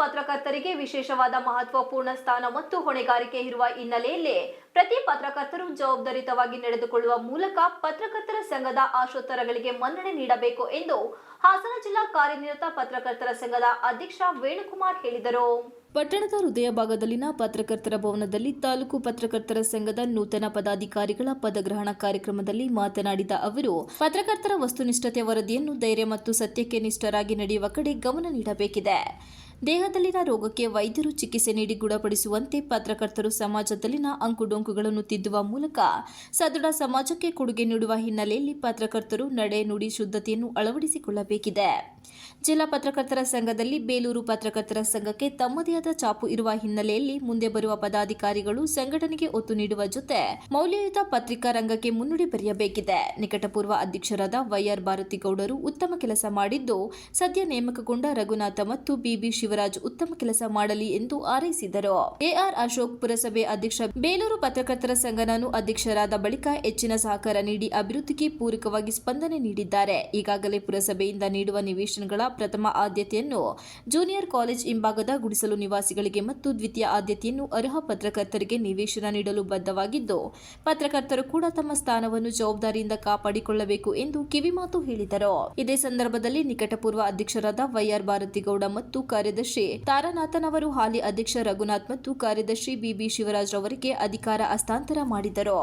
ಪತ್ರಕರ್ತರಿಗೆ ವಿಶೇಷವಾದ ಮಹತ್ವಪೂರ್ಣ ಸ್ಥಾನ ಮತ್ತು ಹೊಣೆಗಾರಿಕೆ ಇರುವ ಹಿನ್ನೆಲೆಯಲ್ಲಿ ಪ್ರತಿ ಪತ್ರಕರ್ತರು ಜವಾಬ್ದಾರಿತವಾಗಿ ನಡೆದುಕೊಳ್ಳುವ ಮೂಲಕ ಪತ್ರಕರ್ತರ ಸಂಘದ ಆಶೋತ್ತರಗಳಿಗೆ ಮನ್ನಣೆ ನೀಡಬೇಕು ಎಂದು ಹಾಸನ ಜಿಲ್ಲಾ ಕಾರ್ಯನಿರತ ಪತ್ರಕರ್ತರ ಸಂಘದ ಅಧ್ಯಕ್ಷ ವೇಣುಕುಮಾರ್ ಹೇಳಿದರು. ಪಟ್ಟಣದ ಹೃದಯ ಭಾಗದಲ್ಲಿನ ಪತ್ರಕರ್ತರ ಭವನದಲ್ಲಿ ತಾಲೂಕು ಪತ್ರಕರ್ತರ ಸಂಘದ ನೂತನ ಪದಾಧಿಕಾರಿಗಳ ಪದಗ್ರಹಣ ಕಾರ್ಯಕ್ರಮದಲ್ಲಿ ಮಾತನಾಡಿದ ಅವರು, ಪತ್ರಕರ್ತರ ವಸ್ತುನಿಷ್ಠತೆ ವರದಿಯನ್ನು ಧೈರ್ಯ ಮತ್ತು ಸತ್ಯಕ್ಕೆ ನಿಷ್ಠರಾಗಿ ನಡೆಯುವ ಕಡೆ ಗಮನ ನೀಡಬೇಕಿದೆ. ದೇಹದಲ್ಲಿನ ರೋಗಕ್ಕೆ ವೈದ್ಯರು ಚಿಕಿತ್ಸೆ ನೀಡಿ ಗುಣಪಡಿಸುವಂತೆ ಪತ್ರಕರ್ತರು ಸಮಾಜದಲ್ಲಿನ ಅಂಕುಡೊಂಕುಗಳನ್ನು ತಿದ್ದುವ ಮೂಲಕ ಸದೃಢ ಸಮಾಜಕ್ಕೆ ಕೊಡುಗೆ ನೀಡುವ ಹಿನ್ನೆಲೆಯಲ್ಲಿ ಪತ್ರಕರ್ತರು ನಡೆ ನುಡಿ ಶುದ್ಧತೆಯನ್ನು ಅಳವಡಿಸಿಕೊಳ್ಳಬೇಕಿದೆ. ಜಿಲ್ಲಾ ಪತ್ರಕರ್ತರ ಸಂಘದಲ್ಲಿ ಬೇಲೂರು ಪತ್ರಕರ್ತರ ಸಂಘಕ್ಕೆ ತಮ್ಮದೇ ಆದ ಚಾಪು ಇರುವ ಹಿನ್ನೆಲೆಯಲ್ಲಿ ಮುಂದೆ ಬರುವ ಪದಾಧಿಕಾರಿಗಳು ಸಂಘಟನೆಗೆ ಒತ್ತು ನೀಡುವ ಜೊತೆ ಮೌಲ್ಯಯುತ ಪತ್ರಿಕಾ ರಂಗಕ್ಕೆ ಮುನ್ನುಡಿ ಬರೆಯಬೇಕಿದೆ. ನಿಕಟಪೂರ್ವ ಅಧ್ಯಕ್ಷರಾದ ವೈಆರ್ ಭಾರತಿಗೌಡರು ಉತ್ತಮ ಕೆಲಸ ಮಾಡಿದ್ದು, ಸದ್ಯ ನೇಮಕಗೊಂಡ ರಘುನಾಥ ಮತ್ತು ಬಿಬಿ ಶಿವರಾಜ್ ಉತ್ತಮ ಕೆಲಸ ಮಾಡಲಿ ಎಂದು ಹಾರೈಸಿದರು. ಎಆರ್ ಅಶೋಕ್ ಪುರಸಭೆ ಅಧ್ಯಕ್ಷ, ಬೇಲೂರು ಪತ್ರಕರ್ತರ ಸಂಘ ನಾನು ಅಧ್ಯಕ್ಷರಾದ ಬಳಿಕ ಹೆಚ್ಚಿನ ಸಹಕಾರ ನೀಡಿ ಅಭಿವೃದ್ಧಿಗೆ ಪೂರಕವಾಗಿ ಸ್ಪಂದನೆ ನೀಡಿದ್ದಾರೆ. ಈಗಾಗಲೇ ಪುರಸಭೆಯಿಂದ ನೀಡುವ ನಿವೇಶನಗಳ ಪ್ರಥಮ ಆದ್ಯತೆಯನ್ನು ಜೂನಿಯರ್ ಕಾಲೇಜ್ ಹಿಂಭಾಗದ ಗುಡಿಸಲು ನಿವಾಸಿಗಳಿಗೆ ಮತ್ತು ದ್ವಿತೀಯ ಆದ್ಯತೆಯನ್ನು ಅರ್ಹ ಪತ್ರಕರ್ತರಿಗೆ ನಿವೇಶನ ನೀಡಲು ಬದ್ಧವಾಗಿದ್ದು, ಪತ್ರಕರ್ತರು ಕೂಡ ತಮ್ಮ ಸ್ಥಾನವನ್ನು ಜವಾಬ್ದಾರಿಯಿಂದ ಕಾಪಾಡಿಕೊಳ್ಳಬೇಕು ಎಂದು ಕಿವಿಮಾತು ಹೇಳಿದರು. ಇದೇ ಸಂದರ್ಭದಲ್ಲಿ ನಿಕಟಪೂರ್ವ ಅಧ್ಯಕ್ಷರಾದ ವೈಆರ್ ಭಾರತಿಗೌಡ ಮತ್ತು ಕಾರ್ಯದರ್ಶಿ ತಾರಾನಾಥನ್ ಅವರು ಹಾಲಿ ಅಧ್ಯಕ್ಷ ರಘುನಾಥ್ ಮತ್ತು ಕಾರ್ಯದರ್ಶಿ ಬಿಬಿ ಶಿವರಾಜ್ ಅವರಿಗೆ ಅಧಿಕಾರ ಹಸ್ತಾಂತರ ಮಾಡಿದರು.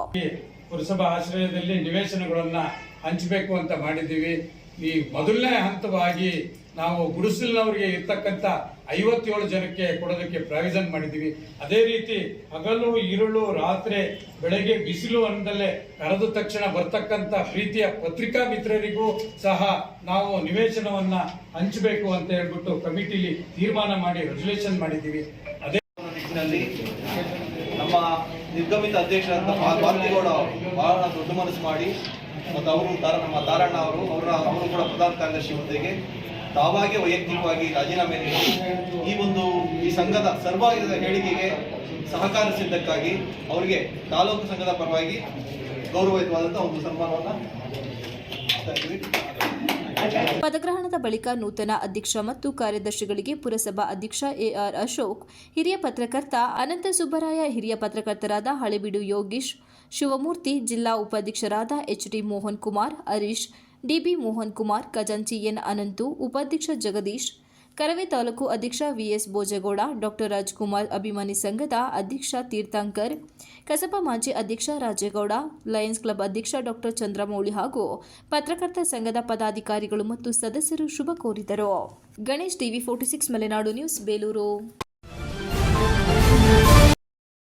ಪುರಸಭಾ ಆಶ್ರಯದಲ್ಲಿ ನಿವೇಶನಗಳನ್ನು ಹಂಚಬೇಕು ಅಂತ ಮಾಡಿದ್ದೀವಿ. ಈ ಮೊದಲನೇ ಹಂತವಾಗಿ ನಾವು ಗುಡಿಸಲಿನವರಿಗೆ ಇರ್ತಕ್ಕಂಥ ಐವತ್ತೇಳು ಜನಕ್ಕೆ ಕೊಡೋದಕ್ಕೆ ಪ್ರಾವಿಷನ್ ಮಾಡಿದ್ದೀವಿ. ಅದೇ ರೀತಿ ಹಗಲು ಇರುಳು ರಾತ್ರಿ, ಬೆಳಗ್ಗೆ ಬಿಸಿಲು ಅನ್ನದಲ್ಲೇ ಕರೆದ ತಕ್ಷಣ ಬರ್ತಕ್ಕಂಥ ಪ್ರೀತಿಯ ಪತ್ರಿಕಾ ಮಿತ್ರರಿಗೂ ಸಹ ನಾವು ನಿವೇಶನವನ್ನ ಹಂಚಬೇಕು ಅಂತ ಹೇಳ್ಬಿಟ್ಟು ಕಮಿಟಿಲಿ ತೀರ್ಮಾನ ಮಾಡಿ ರೆಸಲ್ಯೂಷನ್ ಮಾಡಿದ್ದೀವಿ. ಅದೇ ನಿಟ್ಟಿನಲ್ಲಿ ನಮ್ಮ ನಿರ್ಗಮಿತ ಅಧ್ಯಕ್ಷರಾದ ಭಾ- ಭಾರತಿಗೌಡ ಬಹಳ ದೊಡ್ಡ ಮನಸ್ಸು ಮಾಡಿ ಮತ್ತು ಅವರು ತಾರ ನಮ್ಮ ತಾರಣ್ಣ ಅವರು, ಅವರ, ಅವರು ಕೂಡ ಪ್ರಧಾನ ಕಾರ್ಯದರ್ಶಿ ಹುದ್ದೆಗೆ ತಾವಾಗೇ ವೈಯಕ್ತಿಕವಾಗಿ ರಾಜೀನಾಮೆ ನೀಡಿ, ಈ ಒಂದು, ಈ ಸಂಘದ ಸರ್ವಾಯುಧದ ಹೇಳಿಕೆಗೆ ಸಹಕರಿಸಿದ್ದಕ್ಕಾಗಿ ಅವರಿಗೆ ತಾಲೂಕು ಸಂಘದ ಪರವಾಗಿ ಗೌರವಯುತವಾದಂಥ ಒಂದು ಸನ್ಮಾನವನ್ನು ಪದಗ್ರಹಣದ ಬಳಿಕ ನೂತನ ಅಧ್ಯಕ್ಷ ಮತ್ತು ಕಾರ್ಯದರ್ಶಿಗಳಿಗೆ ಪುರಸಭಾ ಅಧ್ಯಕ್ಷ ಎಆರ್ ಅಶೋಕ್, ಹಿರಿಯ ಪತ್ರಕರ್ತ ಅನಂತ ಸುಬ್ಬರಾಯ, ಹಿರಿಯ ಪತ್ರಕರ್ತರಾದ ಹಳೆಬೀಡು ಯೋಗೀಶ್, ಶಿವಮೂರ್ತಿ, ಜಿಲ್ಲಾ ಉಪಾಧ್ಯಕ್ಷರಾದ ಎಚ್ಡಿ ಮೋಹನ್ ಕುಮಾರ್, ಹರೀಶ್, ಡಿಬಿ ಮೋಹನ್ ಕುಮಾರ್, ಖಜಾಂಚಿ ಎನ್ ಅನಂತು, ಉಪಾಧ್ಯಕ್ಷ ಜಗದೀಶ್ ಕರವೇ ತಾಲೂಕು ಅಧ್ಯಕ್ಷ ವಿಎಸ್ ಭೋಜೇಗೌಡ, ಡಾಕ್ಟರ್ ರಾಜ್ಕುಮಾರ್ ಅಭಿಮಾನಿ ಸಂಘದ ಅಧ್ಯಕ್ಷ ತೀರ್ಥಾಂಕರ್, ಕಸಬಾ ಮಾಜಿ ಅಧ್ಯಕ್ಷ ರಾಜೇಗೌಡ, ಲಯನ್ಸ್ ಕ್ಲಬ್ ಅಧ್ಯಕ್ಷ ಡಾಕ್ಟರ್ ಚಂದ್ರಮೌಳಿ ಹಾಗೂ ಪತ್ರಕರ್ತ ಸಂಘದ ಪದಾಧಿಕಾರಿಗಳು ಮತ್ತು ಸದಸ್ಯರು ಶುಭ ಕೋರಿದರು. Ganesh TV forty six Malenadu news, Belur.